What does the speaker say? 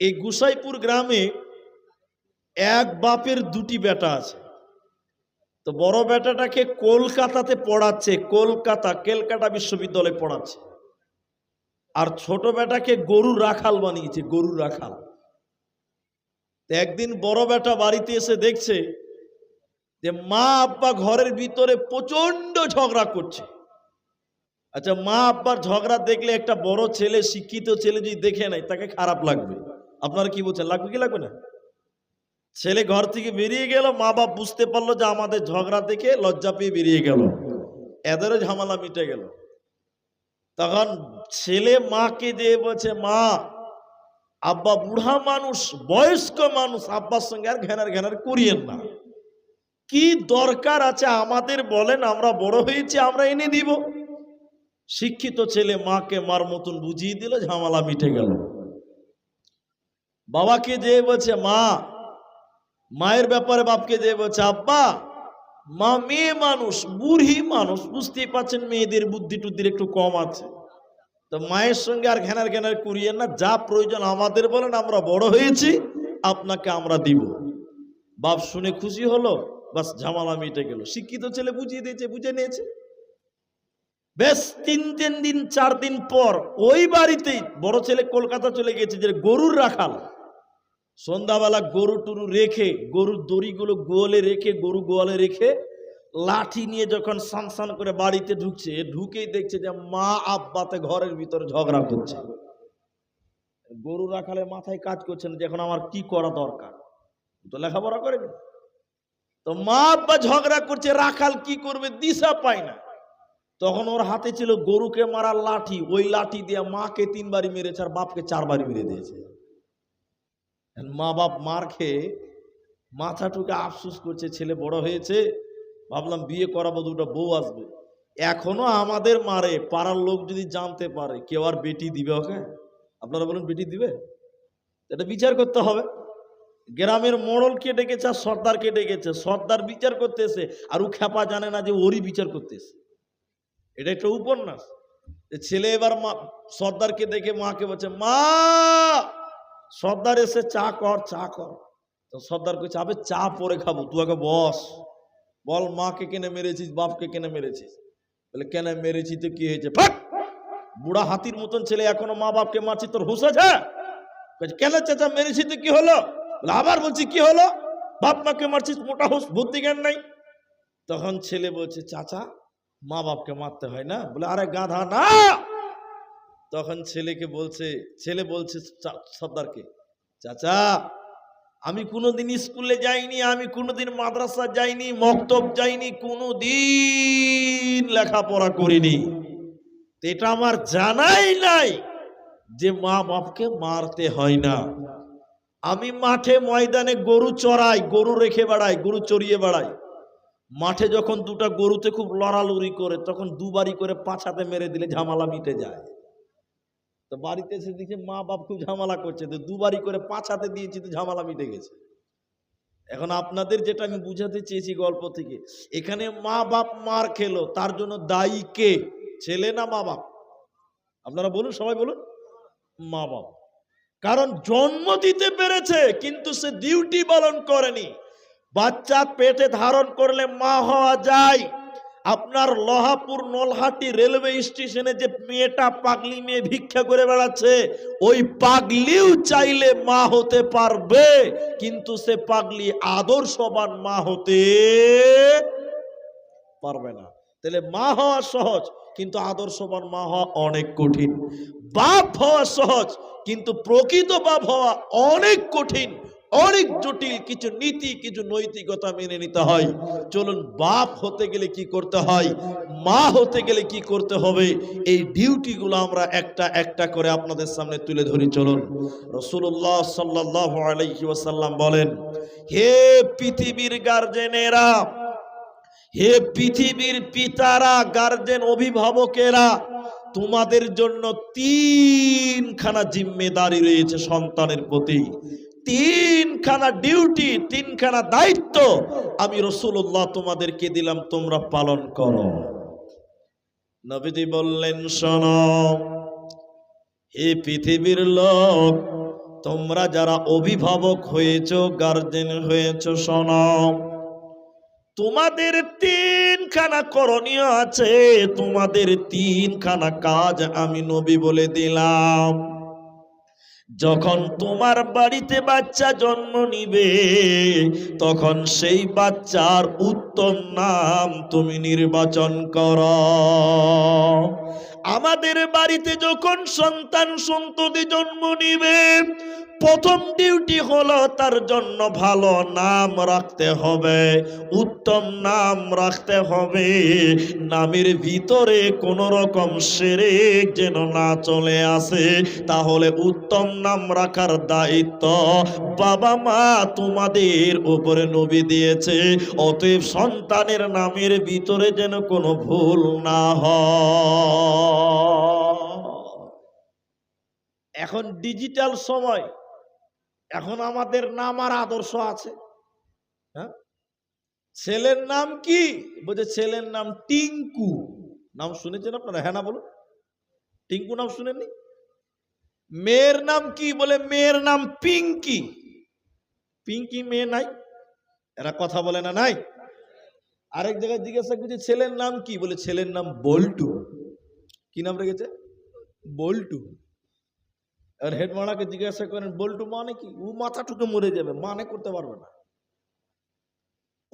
এই গুসাইপুর গ্রামে এক বাপের দুটি বেটা আছে। তো বড় বেটাটাকে কলকাতাতে পড়াচ্ছে, কলকাতা, কেলকাটা বিশ্ববিদ্যালয়ে পড়াচ্ছে। আর ছোট বেটাকে গরু রাখাল বানিয়েছে গরু রাখাল। একদিন বড় বেটা বাড়িতে এসে দেখছে যে মা আব্বা ঘরের ভিতরে প্রচণ্ড ঝগড়া করছে। আচ্ছা মা আব্বার ঝগড়া দেখলে একটা বড় ছেলে, শিক্ষিত ছেলে যদি দেখে নেয়, তাকে খারাপ লাগবে। আপনারা কি বলছেন? লাগবে কি লাগবে না? ছেলে ঘর থেকে বেরিয়ে গেল, মা বাপ বুঝতে পারল যে আমাদের ঝগড়া দেখে লজ্জা পেয়ে বেরিয়ে গেল। এদেরও ঝামেলা মিটে গেল। তখন ছেলে মাকে দিয়ে বলছে, মা, আব্বা বুড়া মানুষ, বয়স্ক মানুষ, আব্বার সঙ্গে আর ঘেনার ঘেনার করিয়েন না। কি দরকার আছে আমাদের বলেন, আমরা বড় হয়েছি, আমরা এনে দিব। শিক্ষিত ছেলে মাকে মার মতন বুঝিয়ে দিল, ঝামেলা মিটে গেল। বাবাকে যে বলছে, মা, মায়ের ব্যাপারে বাপকে যে বলছে, আব্বা, মা মেয়ে মানুষ, বুড়ি মানুষ, বুঝতেই পারছেন মেয়েদের বুদ্ধি টুদ্ধির একটু কম আছে। তো মায়ের সঙ্গে আর ঘেনার ঘেনার করিয়েন না, যা প্রয়োজন আমাদের বলেন, আমরা বড় হয়েছি, আপনাকে আমরা দিব। বাপ শুনে খুশি হলো, বাস ঝামেলা মিটে গেল। শিক্ষিত ছেলে বুঝিয়ে দিয়েছে, বুঝে নিয়েছে। বেশ তিন তিন দিন, চার দিন পর ওই বাড়িতেই বড় ছেলে কলকাতা চলে গেছে যে গরুর রাখাল। সন্ধ্যাবেলা গরু টুরু রেখে, গরুর দড়িগুলো গোয়ালে রেখে, গরু গোয়ালে রেখে লাঠি নিয়ে যখন সান সান করে বাড়িতে ঢুকছে ঢুকেই দেখছে যে মা আব্বাতে ঘরের ভিতরে ঝগড়া করছে। গরু রাখালে মাথায় কাজ করছে না যে এখন আমার কি করা দরকার? তো লেখাপড়া করেনি। তো মা আব্বা ঝগড়া করছে, রাখাল কি করবে দিশা পায় না। তখন ওর হাতে ছিল গরুকে মারার লাঠি, ওই লাঠি দিয়ে মাকে তিনবারই মেরেছে আর বাপকে চারবারই মেরে দিয়েছে। মা বাপ মার খেয়ে মাথাটুকে আফসুস করছে, ছেলে বড় হয়েছে, ভাবলাম বিয়ে করাবো, দুটো বউ আসবে। এখনও আমাদের মারে, পাড়ার লোক যদি জানতে পারে, কেউ আর বেটি দিবে ওকে? আপনারা বলুন বেটি দিবে? এটা বিচার করতে হবে। গ্রামের মোড়লকে ডেকেছে আর সর্দারকে ডেকেছে? সর্দার বিচার করতেছে আর ও খেপা জানে না যে ওরই বিচার করতেছে এটা একটা উপন্যাস। ছেলে এবার মা সর্দারকে দেখে মাকে বলছে, মা! সর্দার এসে চা কর চা কর। তো সর্দার কইছে, আবে চা পরে খাব, তুই আগে বস। বল মাকে কেনে মেরেছিস, বাপকে কেনে মেরেছিস? বলে, কেন মেরেছি তো কি হয়েছে! বুড়া হাতির মতন ছেলে এখনও মা বাপকে মারছি, তোর হুশ আছে? কেন চাচা, মেরেছি তো কি হলো? আবার বলছি, কি হলো? বাপ মাকে মারছিস, মোটা হুশ, বুদ্ধি জ্ঞান নাই? তখন ছেলে বলছে, চাচা, মা বাপকে মারতে হয় না? বলে, আরে গাধা, না! তখন ছেলেকে বলছে, ছেলে বলছে সর্দারকে, চাচা, আমি কোনোদিন স্কুলে যাইনি, আমি কোনোদিন মাদ্রাসা যাইনি, মক্তব যাইনি, কোনোদিন লেখাপড়া করিনি। এটা আমার জানাই নাই যে মা বাপকে মারতে হয় না। আমি মাঠে ময়দানে গরু চড়াই, গরু রেখে বেড়াই, গরু চড়িয়ে বেড়াই। মাঠে যখন দুটা গরুতে খুব লড়ালড়ি করে, তখন দুবারি করে পাছাতে মেরে দিলে ঝামেলা মিটে যায়। তো বাড়িতে এসে দেখে মা বাপ খুব ঝামেলা করছে, তো দুবারই করে পাছাতে দিয়েছি তো ঝামেলা মিটে গেছে। এখন আপনাদের যেটা আমি বুঝাতে চেয়েছি গল্প থেকে, এখানে মা বাপ মার খেলো, তার জন্য দায়ী কে? ছেলে না মা বাপ? আপনারা বলুন, সবাই বলুন। মা বাপ। কারণ জন্ম দিতে পেরেছে, কিন্তু সে ডিউটি পালন করেনি। বাচ্চা পেটে ধারণ করলে মা হওয়া যায়। আপনার লহাপুর নলহাটি রেলওয়ে স্টেশনে যে মেয়েটা পাগলি মেয়ে ভিক্ষা করে বেড়াচ্ছে, ওই পাগলিও চাইলে মা হতে পারবে, কিন্তু সে পাগলি আদর্শবান মা হতে পারবে না। তাহলে মা হওয়া সহজ, কিন্তু আদর্শবান মা হওয়া অনেক কঠিন। বাপ হওয়া সহজ, কিন্তু প্রকৃত বাপ হওয়া অনেক কঠিন। অনেক জটিল কিছু নীতি, কিছু নৈতিকতা মেনে নিতে হয়। চলুন, বাপ হতে গেলে কি করতে হয়? মা হতে গেলে কি করতে হবে? এই ডিউটিগুলো আমরা একটা একটা করে আপনাদের সামনে তুলে ধরি, চলুন। রসুল্লাহ সাল্লাহ আলাইহি বলেন, হে পৃথিবীর গার্জেনেরা, হে পৃথিবীর পিতারা, গার্জেন অভিভাবকেরা, তোমাদের জন্য তিনখানা জিম্মেদারি রয়েছে সন্তানের প্রতি। তিনখানা ডিউটি তিনখানা দায়িত্ব আমি রসুল্লাহ তোমাদেরকে দিলাম, তোমরা পালন করো। নবীজি বললেন, শোনো, হে পৃথিবীর লোক, তোমরা যারা অভিভাবক হয়েছ গার্জেন হয়েছ, শোনো, তোমাদের তিনখানা করণীয় আছে, তোমাদের তিনখানা কাজ আমি নবী বলে দিলাম। যখন তোমার বাড়িতে বাচ্চা জন্ম নিবে তখন সেই বাচ্চার উত্তম নাম তুমি নির্বাচন করো। আমাদের বাড়িতে যখন সন্তান সন্ততি জন্ম নিবে, প্রথম ডিউটি হলো তার জন্য ভালো নাম রাখতে হবে, উত্তম নাম রাখতে হবে। নামের ভিতরে কোন রকম সেরে যেন না চলে আসে, তাহলে উত্তম নাম রাখার দায়িত্ব বাবা মা তোমাদের উপরে নবী দিয়েছে, অতএব সন্তানের নামের ভিতরে যেন কোনো ভুল না হয়। এখন ডিজিটাল সময়। এখন আমাদের নাম আর আদর্শ আছে। হ্যাঁ? ছেলের নাম কি? বলছে ছেলের নাম টিঙ্কু। নাম শুনেছেন আপনারা? হ্যাঁ না বলুন। টিঙ্কু নাম শুনেননি? মেয়ের নাম কি? বলে মেয়ের নাম পিঙ্কি। পিঙ্কি মেয়ে নাই। এরা কথা বলে না নাই। আরেক জায়গায় জিজ্ঞাসা করছে, ছেলের নাম কি? বলে ছেলের নাম বল্টু। কি নাম রেখেছে? বল্টু। আর হেড মারাকে জিজ্ঞাসা করেন বল্টু মানে কি? ও মাথা ঠুকে মরে যাবে মানে করতে পারবে না।